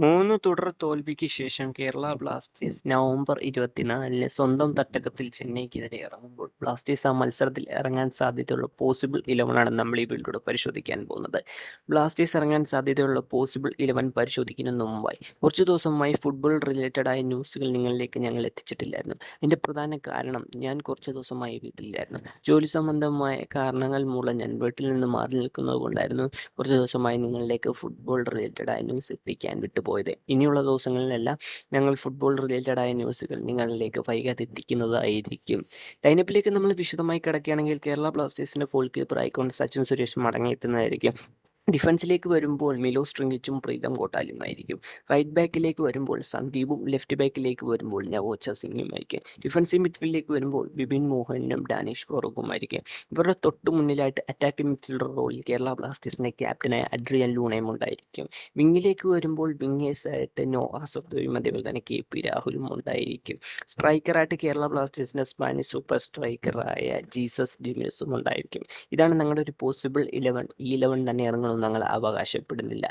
മൂന്ന് തുടർ തോൽവിക്ക് ശേഷം കേരള ബ്ലാസ്റ്റേഴ്സ് നവംബർ ഇരുപത്തിനാലിന് സ്വന്തം തട്ടകത്തിൽ ചെന്നൈക്കെതിരെ ഇറങ്ങുമ്പോൾ ബ്ലാസ്റ്റേഴ്സ് ആ മത്സരത്തിൽ ഇറങ്ങാൻ സാധ്യതയുള്ള പോസിബിൾ ആണ് നമ്മൾ ഈ വീഡിയോയുടെ പരിശോധിക്കാൻ പോകുന്നത്. ബ്ലാസ്റ്റേഴ്സ് ഇറങ്ങാൻ സാധ്യതയുള്ള പോസിബിൾ ഇലവൻ പരിശോധിക്കുന്നതിന് മുമ്പായി കുറച്ച് ദിവസമായി ഫുട്ബോൾ റിലേറ്റഡ് ആയ ന്യൂസുകൾ നിങ്ങളിലേക്ക് ഞങ്ങൾ എത്തിച്ചിട്ടില്ലായിരുന്നു. അതിന്റെ പ്രധാന കാരണം ഞാൻ കുറച്ച് ദിവസമായി വീട്ടിലായിരുന്നു ജോലി സംബന്ധമായ കാരണങ്ങൾ മൂലം ഞാൻ വീട്ടിൽ നിന്ന് മാറി നിൽക്കുന്നത് കൊണ്ടായിരുന്നു കുറച്ച് ദിവസമായി നിങ്ങളിലേക്ക് ഫുട്ബോൾ റിലേറ്റഡ് ആയ ന്യൂസ് എത്തിക്കാൻ വിട്ടുപോയത്. ഇനിയുള്ള ദിവസങ്ങളിലെല്ലാം ഞങ്ങൾ ഫുട്ബോൾ റിലേറ്റഡ് ആയ ന്യൂസുകൾ നിങ്ങളിലേക്ക് വൈകാതെ എത്തിക്കുന്നതായിരിക്കും ലൈനപ്പിലേക്ക് നമ്മൾ വിശദമായി കിടക്കുകയാണെങ്കിൽ കേരള ബ്ലാസ്റ്റേഴ്സിന്റെ ഗോൾ കീപ്പർ ആയിക്കൊണ്ട് സച്ചിൻ സുരേഷ് മടങ്ങിയെത്തുന്നതായിരിക്കും ഡിഫൻസിലേക്ക് വരുമ്പോൾ മിലോ സ്ട്രിങ്ങിച്ചും പ്രീതം കോട്ടാലുമായിരിക്കും റൈറ്റ് ബാക്കിലേക്ക് വരുമ്പോൾ സന്ദീപും ലെഫ്റ്റ് ബാക്കിലേക്ക് വരുമ്പോൾ നവോച്ച സിംഗും ആയിരിക്കും. ഡിഫൻസീവ് മിഡ്ഫീൽഡിലേക്ക് വരുമ്പോൾ ബിപിൻ മോഹനും ഡാനിഷ് ഫറൂഖുമായിരിക്കും ഇവരുടെ തൊട്ട് മുന്നിലായിട്ട് അറ്റാക്കിംഗ് മിഡ്ഫീൽഡർ റോളിൽ കേരള ബ്ലാസ്റ്റേഴ്സിന്റെ ക്യാപ്റ്റനായ അഡ്രിയൻ ലൂണയും ഉണ്ടായിരിക്കും. വിങ്ങിലേക്ക് വരുമ്പോൾ വിങ്ങേഴ്സ് ആയിട്ട് നോ സബ്ദയും അതേപോലെ തന്നെ കെ പി രാഹുലും ഉണ്ടായിരിക്കും. സ്ട്രൈക്കറായിട്ട് കേരള ബ്ലാസ്റ്റേഴ്സിന്റെ സ്പാനിഷ് സൂപ്പർ സ്ട്രൈക്കറായ ജീസസ് ഡിമിനസും ഉണ്ടായിരിക്കും. ഇതാണ് ഞങ്ങളുടെ ഒരു പോസിബിൾ ഇലവൻ ഈ ഇലവൻ തന്നെ ഇറങ്ങണമെന്ന് ഞങ്ങൾ അവകാശപ്പെടുന്നില്ല.